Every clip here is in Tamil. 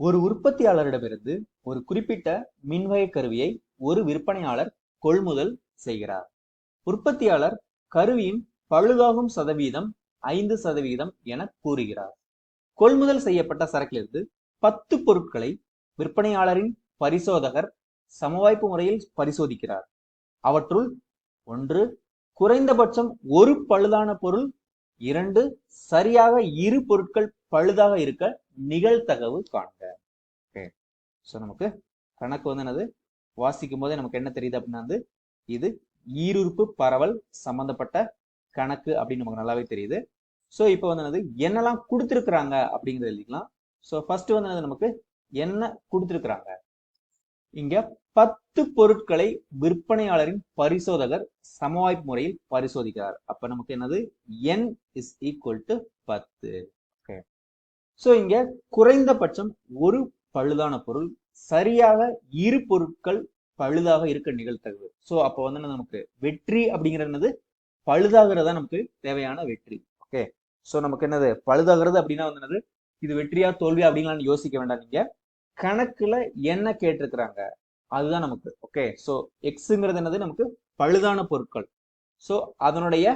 ஒரு உற்பத்தியாளரிடமிருந்து ஒரு குறிப்பிட்ட மின்வகை கருவியை ஒரு விற்பனையாளர் கொள்முதல் செய்கிறார். உற்பத்தியாளர் கருவியின் பழுதாகும் சதவீதம் ஐந்து சதவீதம் என கூறுகிறார். கொள்முதல் செய்யப்பட்ட சரக்கிலிருந்து பத்து பொருட்களை விற்பனையாளரின் பரிசோதகர் சமவாய்ப்பு முறையில் பரிசோதிக்கிறார். அவற்றுள் ஒன்று குறைந்தபட்சம் ஒரு பழுதான பொருள் இரண்டு சரியாக இரு பொருட்கள் பழுதாக இருக்க நிகழ்தகவு காண்க. ஸோ நமக்கு கணக்கு வந்து என்னது? வாசிக்கும் போதே நமக்கு என்ன தெரியுது அப்படின்னா வந்து இது ஈருறுப்பு பரவல் சம்பந்தப்பட்ட கணக்கு அப்படின்னு நமக்கு நல்லாவே தெரியுது. ஸோ இப்போ வந்து என்னது? என்னெல்லாம் கொடுத்துருக்குறாங்க அப்படிங்கிறது எழுதிக்கலாம். ஸோ ஃபர்ஸ்ட் வந்து என்னது? நமக்கு என்ன கொடுத்துருக்குறாங்க? இங்க பத்து பொருட்களை விற்பனையாளரின் பரிசோதகர் சமவாய்ப்பு முறையில் பரிசோதிக்கிறார். அப்ப நமக்கு என்னது? என் இஸ் ஈக்குவல் டு பத்து. ஸோ இங்க குறைந்தபட்சம் ஒரு பழுதான பொருள் சரியாக இரு பொருட்கள் பழுதாக இருக்க நிகழ்த்தகுது. ஸோ அப்போ வந்து என்னது நமக்கு? வெற்றி அப்படிங்கிறது என்னது? பழுதாகிறதா நமக்கு தேவையான வெற்றி. ஓகே ஸோ நமக்கு என்னது? பழுதாகிறது அப்படின்னா வந்து என்னது? இது வெற்றியா தோல்வியா அப்படின்லாம் யோசிக்க வேண்டாம் நீங்க. கணக்குல என்ன கேட்டிருக்கிறாங்க? அதுதான் நமக்கு. ஓகே ஸோ எக்ஸுங்கிறது என்னது? நமக்கு பழுதான பொருட்கள். ஸோ அதனுடைய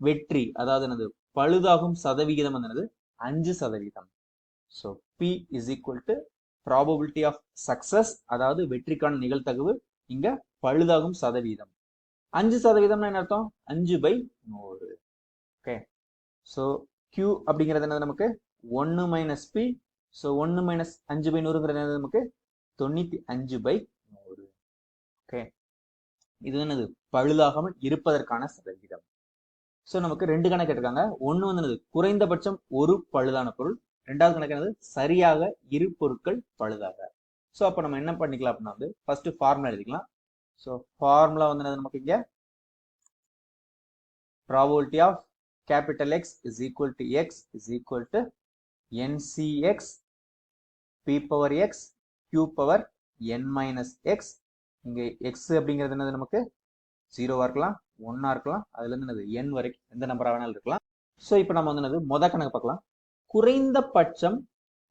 வெற்றி அதாவது என்னது? பழுதாகும் சதவிகிதம் என்னது? அஞ்சு சதவீதம் so P is equal to probability of success அதாவது வெற்றிக்கான நிகழ்த்தகவு இங்க பழுதாகும் சதவீதம். அஞ்சு சதவீதம்னா என்ன அர்த்தம்? அஞ்சு பை நூறு. ஓகே ஸோ கியூ அப்படிங்கிறது என்னது நமக்கு? ஒன்று மைனஸ் பி ஸோ ஒன்று மைனஸ் அஞ்சு பை நூறுங்கிறது என்னது நமக்கு? தொண்ணூற்றி அஞ்சு பை நூறு. ஓகே இது என்னது? பழுதாகாமல் இருப்பதற்கான சதவீதம். ஸோ நமக்கு ரெண்டு கணக்கு எடுக்காங்க ஒன்று வந்து என்னது? குறைந்தபட்சம் ஒரு பழுதான பொருள். ரெண்டாவது கணக்கு என்னது? சரியாக இரு பொருட்கள் பழுதாக. ஸோ அப்போ நம்ம என்ன பண்ணிக்கலாம் அப்படின்னா வந்து ஃபர்ஸ்ட் ஃபார்முலா எழுதிக்கலாம். ஸோ ஃபார்முலா வந்து என்னது நமக்கு இங்கே? Probability of capital X is equal to X is equal to N C X P power X Q power N minus X இங்கே எக்ஸ் அப்படிங்கிறது என்னது நமக்கு? ஜீரோவாக இருக்கலாம் ஒன்னாக இருக்கலாம். அதுலேருந்து என்னது? என் வரைக்கும் எந்த நம்பரா வேணாலும் இருக்கலாம். ஸோ இப்போ நம்ம வந்து என்னது? மொத கணக்கு பார்க்கலாம். குறைந்தபட்சம்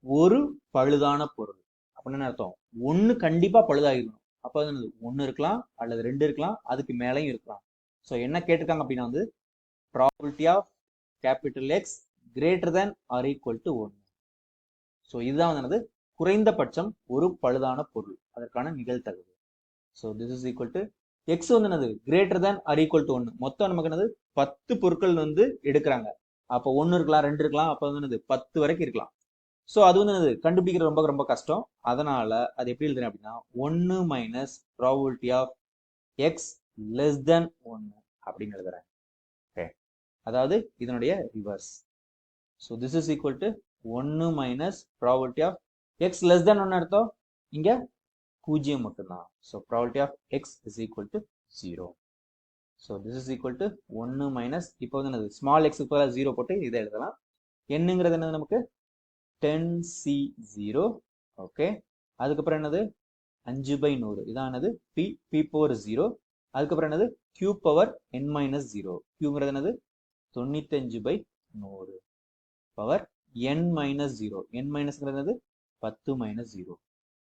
ஒரு பழுதான பொருள். அப்படின்னு என்ன அர்த்தம்? ஒன்னு கண்டிப்பா பழுதாகிடணும். அப்போ என்னது? ஒன்னு இருக்கலாம் அல்லது ரெண்டு இருக்கலாம் அதுக்கு மேலேயும் இருக்கலாம். ஸோ என்ன கேட்டிருக்காங்க அப்படின்னா வந்து probability of capital X greater than or equal to 1. So இதுதான் வந்து என்னது? குறைந்தபட்சம் ஒரு பழுதான பொருள். அதற்கான நிகழ்தகவு. So this is equal to X வந்து என்னது? Greater than or equal to ஒன்று மொத்தம் நமக்கு என்னது? பத்து பொருட்கள் வந்து எடுக்கிறாங்க. அப்போ ஒன்று இருக்கலாம் ரெண்டு இருக்கலாம் அப்போ வந்து என்னது? பத்து வரைக்கும் இருக்கலாம். ஸோ அது வந்து என்னது? கண்டுபிடிக்கிறது ரொம்ப ரொம்ப கஷ்டம். அதனால அது எப்படி எழுதுறேன் அப்படின்னா ஒன்று minus probability of X less than ஒன்று அப்படின்னு எழுதுறேன். அதாவது இதனுடைய reverse so this is equal to ஒன்று minus probability of X less than ஒன்று அர்த்தம்? இங்கே பூஜ்ஜியம் மட்டும்தான். So probability of X is equal to zero so this is equal to ஒன்று மைனஸ் இப்போ வந்து என்னது ஸ்மால் எக்ஸுக்கு பதிலாக ஜீரோ போட்டு இதை எழுதலாம். என்னங்கிறது என்னது நமக்கு? டென் சி ஜீரோ ஓகே அதுக்கப்புறம் என்னது? அஞ்சு பை நூறு இதானது பி பி பவர் ஜீரோ அதுக்கப்புறம் என்னது? Q power N minus zero கியூங்கிறது என்னது? தொண்ணூத்தஞ்சு பை நூறு. Power N minus zero N மைனஸ்ங்கிறது பத்து minus zero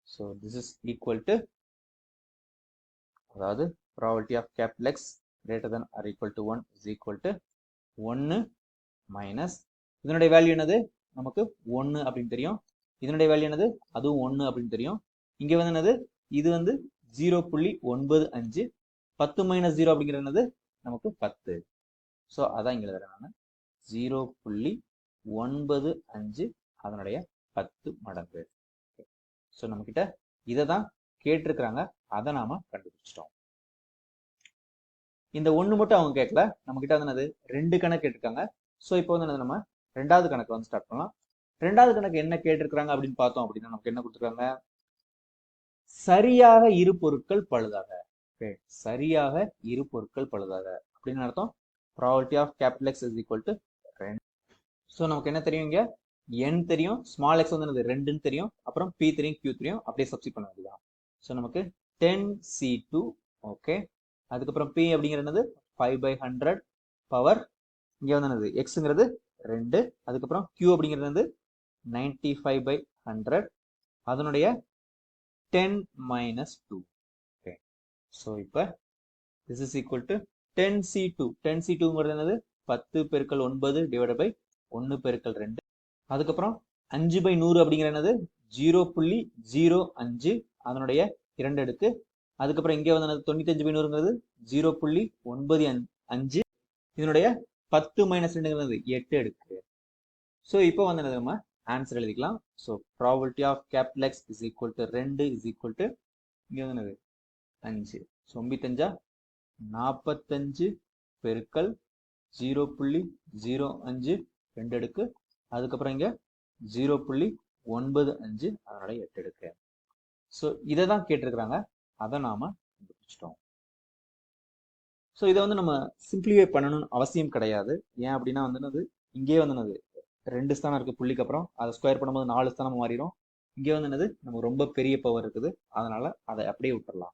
so this is equal to அதாவது property of capital X greater than or equal to one is equal to ஒன்று மைனஸ் இதனுடைய வேல்யூ என்னது? நமக்கு ஒன்று அப்படின்னு தெரியும். இதனுடைய வேல்யூ என்னது? அதுவும் ஒன்று அப்படின்னு தெரியும். இங்கே வந்து என்னது? இது வந்து ஜீரோ புள்ளி ஒன்பது அஞ்சு பத்து மைனஸ் ஜீரோ அப்படிங்கிறது என்னது? நமக்கு பத்து. ஸோ அதான் இங்கே எழுதுறேன் நான். ஜீரோ புள்ளி ஒன்பது அஞ்சு அதனுடைய பத்து மடங்கு. ஸோ நம்மக்கிட்ட இதை தான் கேட்டிருக்கிறாங்க. அதை நாம கண்டுபிடிச்சிட்டோம். இந்த ஒன்று மட்டும் அவங்க கேட்கல நம்மக்கிட்ட வந்து என்னது? ரெண்டு கணக்கு கேட்டிருக்காங்க. ஸோ இப்போ வந்து என்னது நம்ம? ரெண்டாவது கணக்கு வந்து ஸ்டார்ட் பண்ணலாம். ரெண்டாவது கணக்கு என்ன கேட்டிருக்கிறாங்க அப்படின்னு பார்த்தோம் அப்படின்னா நமக்கு என்ன கொடுத்துருக்காங்க? சரியாக இரு பொருட்கள் பழுதாக சரியாக இரு பொருட்கள் பழுதாக அப்படின்னு அர்த்தம்? Property of capital X is equal to ரெண்டு. ஸோ நமக்கு என்ன தெரியும் இங்க? என் தெரியும். ஸ்மால் எக்ஸ் வந்து என்னது? ரெண்டுன்னு தெரியும். அப்புறம் பி தெரியும் கியூ தெரியும். அப்படியே சப்ஸ்டிட் பண்ண வேண்டியதான் ஸோ நமக்கு டென் சி டூ ஓகே அதுக்கப்புறம் பி அப்படிங்கிறது ஃபைவ் பை ஹண்ட்ரட் பவர் இங்கே வந்து என்னது? எக்ஸுங்கிறது ரெண்டு. அதுக்கப்புறம் கியூ அப்படிங்கிறது வந்து நைன்டி ஃபைவ் பை ஹண்ட்ரட் அதனுடைய ten minus two okay so இப்போ this is equal to ten C two ten C டூங்கிறது என்னது? பத்து பெருக்கள் ஒன்பது டிவைட் பை ஒன்று பெருக்கள் ரெண்டு. அதுக்கப்புறம் அஞ்சு பை நூறு அப்படிங்கிற என்னது? ஜீரோ புள்ளி ஜீரோ அஞ்சு. அதனுடைய இரண்டு அடுக்கு அதுக்கப்புறம் இங்கே வந்து தொண்ணூத்தஞ்சு பை நூறுங்கிறது ஜீரோ புள்ளி ஒன்பது அஞ்சு. இதனுடைய பத்து மைனஸ் ரெண்டுங்கிறது எட்டு எடுக்கு ஸோ இப்போ வந்து என்னது நம்ம ஆன்சர் எழுதிக்கலாம். So property of capital X is equal to ரெண்டு இஸ் ஈக்குவல் டு இங்கே வந்து அஞ்சு. ஸோ ஒம்பித்தஞ்சா? நாற்பத்தஞ்சு பெருக்கல் ஜீரோ புள்ளி ஜீரோ அஞ்சு ரெண்டு அடுக்கு. அதுக்கப்புறம் இங்கே ஜீரோ புள்ளி ஒன்பது அஞ்சு அதனால எட்டு அடுக்கு. ஸோ இதை தான் கேட்டிருக்கிறாங்க. அதை நாம கண்டுபிடிச்சிட்டோம். ஸோ இதை வந்து நம்ம சிம்பிளிஃபை பண்ணணும்னு அவசியம் கிடையாது. ஏன் அப்படின்னா வந்து என்னது இங்கே வந்து என்னது ரெண்டு ஸ்தானம் இருக்கு புள்ளிக்கு அப்புறம். அதை ஸ்கொயர் பண்ணும்போது நாலு ஸ்தானம் மாறிடும். இங்கே வந்து என்னது நமக்கு ரொம்ப பெரிய பவர் இருக்குது. அதனால அதை அப்படியே விட்டுடலாம்